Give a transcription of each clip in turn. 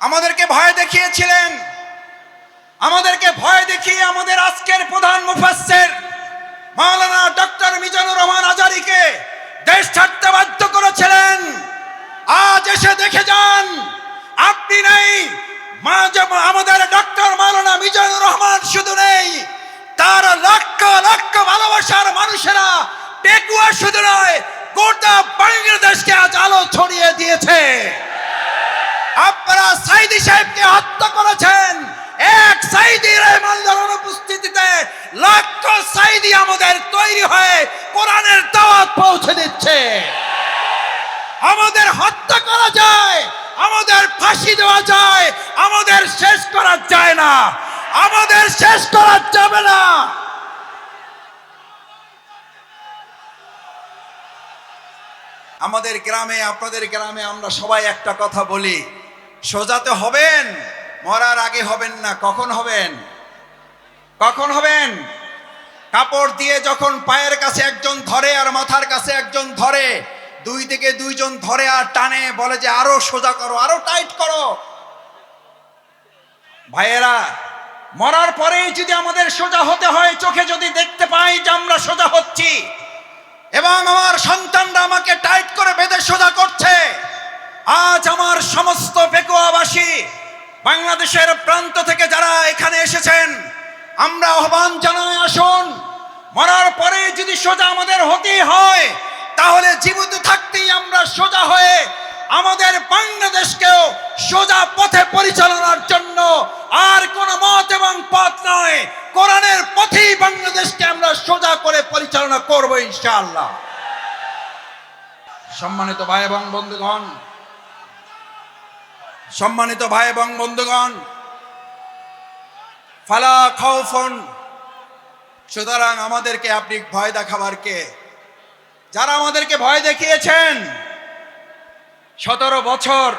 আমাদেরকে ভয় দেখিয়েছিলেন। আমাদেরকে ভয় দেখিয়ে আমাদের আজকের প্রধান মুফাসসির মাওলানা ডক্টর মিজানুর রহমান আজারিকে দেশ ছাড়তে বাধ্য করেছিলেন। আজ এসে দেখে যান, আপনি নেই আমাদের ডক্টর মাওলানা মিজানুর রহমান শুধু নেই, তার লক্ষ লক্ষ ভালোবাসার মানুষেরা টেকুয়া শুধু নয়, গোটা বাংলাদেশকে আজ আলো ছড়িয়ে দিয়েছে। আপনারা সাইদি সাহেবকে হত্যা করেছেন। এক সাইদি রহমানের অনুপস্থিতিতে লক্ষ সাইদি আমাদের তৈরি হয়ে কোরআনের দাওয়াত পৌঁছে দিচ্ছে। আমাদের হত্যা করা যায়, আমাদের ফাঁসি দেওয়া যায়, আমাদের শেষ করা যায় না, আমাদের শেষ করা যাবে না। আমাদের গ্রামে, আপনাদের গ্রামে আমরা সবাই একটা কথা বলি। সোজাতে হবেন, মরার আগে হবেন না, কখন হবেন? কখন হবেন? কাপড় দিয়ে যখন পায়ের কাছে একজন ধরে আর মাথার কাছে একজন ধরে, দুই থেকে দুইজন ধরে আর টানে, বলে যে আরও সোজা করো, আরও টাইট করো। ভাইয়েরা, মরার পরেই যদি আমাদের সোজা হতে হয়, চোখে যদি দেখতে পাই যে আমরা সোজা হচ্ছি, এবং আমার সন্তানরা আমাকে টাইট করে বেঁধে সোজা আমার সমস্ত পেকুয়াবাসী, বাংলাদেশের প্রান্ত থেকে যারা এখানে এসেছেন, আমরা আহ্বান জানাই, আসুন। মরার পরে যদি সোজা আমাদের হতেই হয়, তাহলে জীবিত থাকতেই আমরা সোজা হয়ে আমাদের বাংলাদেশকেও সোজা পথে পরিচালনার জন্য আর কোন মত এবং পথ নয় কোরআনের পথেই বাংলাদেশকে আমরা সোজা করে পরিচালনা করব ইনশাআল্লাহ। সম্মানিত ভাই এবং বন্ধুগণ সম্মানিত ভাই এবং বন্ধুগণ, ফালা খাউফন। সুতরাং আমাদেরকে আপনি ভয় দেখাবার কে? যারা আমাদেরকে ভয় দেখিয়েছেন, সতেরো বছর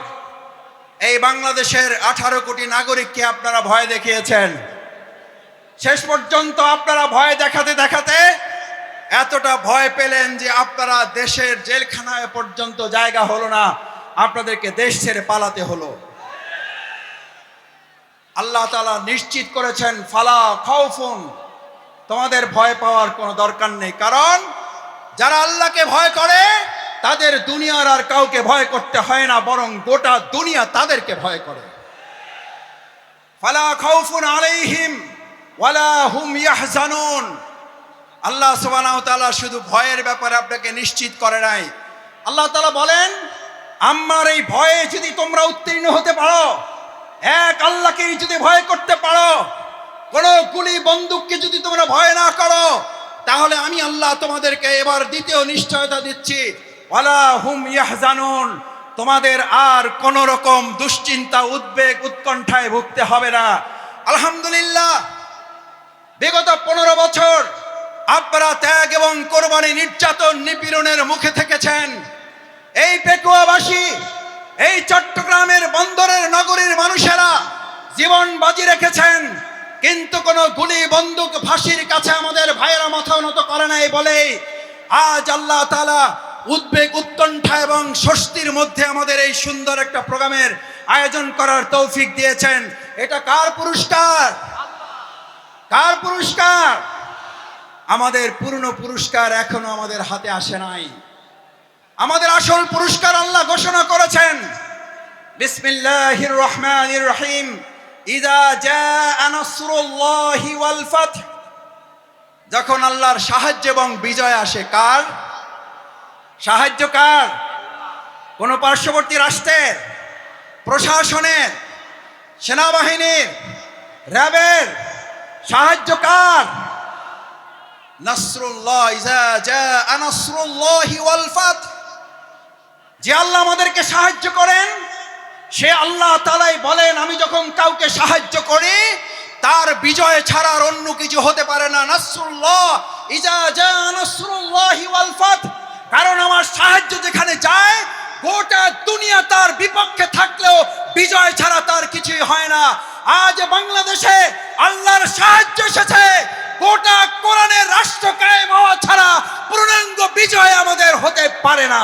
এই বাংলাদেশের আঠারো কোটি নাগরিককে আপনারা ভয় দেখিয়েছেন। শেষ পর্যন্ত আপনারা ভয় দেখাতে দেখাতে এতটা ভয় পেলেন যে আপনারা দেশের জেলখানায় পর্যন্ত জায়গা হলো না। আপনাদেরকে দেশ ছেড়ে পালাতে হলো। আল্লাহ তালা নিশ্চিত করেছেন, ফালা খাউফুন, তোমাদের ভয় পাওয়ার কোনো দরকার নেই। কারণ, যারা আল্লাহকে ভয় করে, তাদের দুনিয়ার আর কাউকে ভয় করতে হয় না, বরং গোটা দুনিয়া তাদেরকে ভয় করে। ফালা খাউফুন আলাইহিম, ওয়ালা হুম ইয়াহজানুন। আল্লাহ সুবহানাহু শুধু ভয়ের ব্যাপারে আপনাকে নিশ্চিত করে নাই। আল্লাহ তাআলা বলেন আমার এই ভয়ে যদি তোমরা উত্তীর্ণ হতে পারো, এক আল্লাহকেই যদি ভয় করতে পারো, কোন গুলি বন্দুককে যদি তোমরা ভয় না করো, তাহলে আমি আল্লাহ তোমাদেরকে এবার দ্বিতীয় নিশ্চয়তা দিচ্ছি। হুম তোমাদের আর কোন রকম দুশ্চিন্তা, উদ্বেগ, উৎকণ্ঠায় ভুগতে হবে না। আলহামদুলিল্লাহ, বিগত পনেরো বছর আপনারা ত্যাগ এবং কোরবানি নির্যাতন নিপীড়নের মুখে থেকেছেন। এই পেকুয়াবাসী, এই চট্টগ্রামের বন্দরের নগরীর মানুষেরা জীবন বাজি রেখেছেন, কিন্তু কোনো গুলি বন্দুক ফাঁসির কাছে আমাদের ভাইয়েরা মাথা নত করে নাই বলে আজ আল্লাহ তালা উদ্বেগ উৎকণ্ঠা এবং স্বস্তির মধ্যে আমাদের এই সুন্দর একটা প্রোগ্রামের আয়োজন করার তৌফিক দিয়েছেন। এটা কার পুরস্কার? কার পুরস্কার? আমাদের পূর্ণ পুরস্কার এখনও আমাদের হাতে আসে নাই। আমাদের আসল পুরস্কার আল্লাহ ঘোষণা করেছেন। বিসমিল্লাহির রহিম। যখন আল্লাহর সাহায্য এবং বিজয় আসে, কার? সাহায্য কার? কোন পার্শ্ববর্তী রাষ্ট্রের, প্রশাসনের, সেনাবাহিনীর, র্যাবের? সাহায্য কার? নাসরুল্লাহ ইজা জাআ নাসরুল্লাহি ওয়াল ফাth যে আল্লাহ আমাদেরকে সাহায্য করেন, সে আল্লাহ তালাই বলেন, আমি যখন কাউকে সাহায্য করি, তার বিজয় ছাড়া আর অন্য কিছু হতে পারে না। নাসরুল্লাহ, ইজা কারণ আমার সাহায্য যেখানে যায়, গোটা দুনিয়া তার বিপক্ষে থাকলেও বিজয় ছাড়া তার কিছুই হয় না। আজ বাংলাদেশে আল্লাহর সাহায্য এসেছে, গোটা কোরআনের রাষ্ট্র কায়েম হওয়া ছাড়া পূর্ণাঙ্গ বিজয় আমাদের হতে পারে না।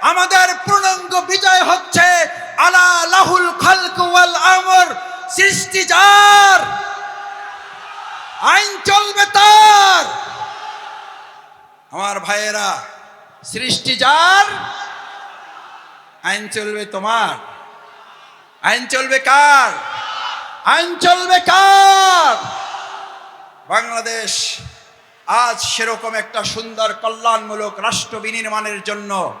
আমাদের পূর্ণাঙ্গ বিজয় হচ্ছে আলা লাহুল খালক ওয়াল আমর সৃষ্টি যার। আইন চলবে তার। আমার ভাইয়েরা, সৃষ্টি যার, আইন চলবে তোমার। আইন চলবে কার? আইন চলবে কার? বাংলাদেশ আজ সেরকম একটা সুন্দর কল্যাণমূলক রাষ্ট্র বিনির্মাণের জন্য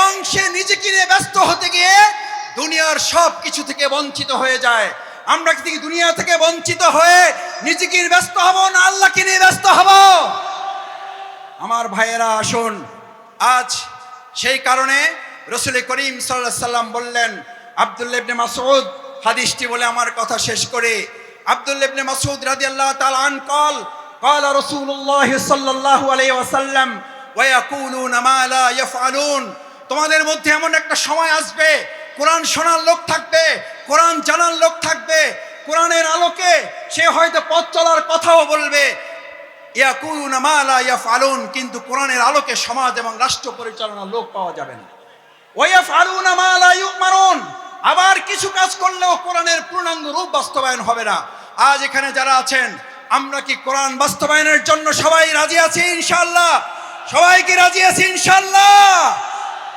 এবং সে নিজেকে নিয়ে ব্যস্ত হতে গিয়ে দুনিয়ার সব কিছু থেকে বঞ্চিত হয়ে যায় আমরা কি দুনিয়া থেকে বঞ্চিত হয়ে নিজেকে নিয়ে ব্যস্ত হব না আল্লাহকে নিয়ে ব্যস্ত হব আমার ভাইয়েরা আসুন আজ সেই কারণে রসুল করিম সাল্লাহ সাল্লাম বললেন আবদুল্লাবনে মাসুদ হাদিসটি বলে আমার কথা শেষ করে আবদুল্লাবনে মাসুদ রাজি আল্লাহ তালান কল قال رسول الله صلى الله عليه وسلم ويقولون ما لا يفعلون তোমাদের মধ্যে এমন একটা সময় আসবে, কোরআন শোনার লোক থাকবে, কোরআন জানার লোক থাকবে, কোরআনের আলোকে সে হয়তো পথ চলার কথাও বলবে। ইয়াকুলুনা মা লা ইয়াফআলুন, কিন্তু কোরআনের আলোকে সমাজ এবং রাষ্ট্র পরিচালনার লোক পাওয়া যাবে না। ওয়াইয়াফআলুনা মা লা ইউমারুন, আবার কিছু কাজ করলেও কোরআনের পূর্ণাঙ্গ রূপ বাস্তবায়ন হবে না। আজ এখানে যারা আছেন, আমরা কি কোরআন বাস্তবায়নের জন্য সবাই রাজি আছি ইনশাআল্লাহ? সবাই কি রাজি আছি ইনশাআল্লাহ?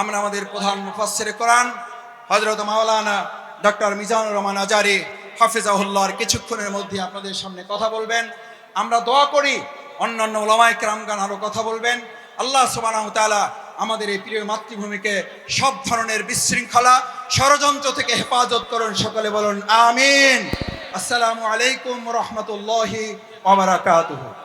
আমরা আমাদের প্রধান মুফাসসিরে কোরআন, হযরত মাওলানা ডক্টর মিজানুর রহমান আজারি হাফিজাহুল্লাহর কিছুক্ষণের মধ্যে আপনাদের সামনে কথা বলবেন। আমরা দোয়া করি, অন্যান্য ওলামায় ক্রামগান আরও কথা বলবেন। আল্লাহ তাআলা আমাদের এই প্রিয় মাতৃভূমিকে সব ধরনের বিশৃঙ্খলা, ষড়যন্ত্র থেকে হেফাজত করুন সকলে বলুন, আমিন। আসসালামু আলাইকুম রহমতুল্লাহি ওয়া বারাকাতুহু।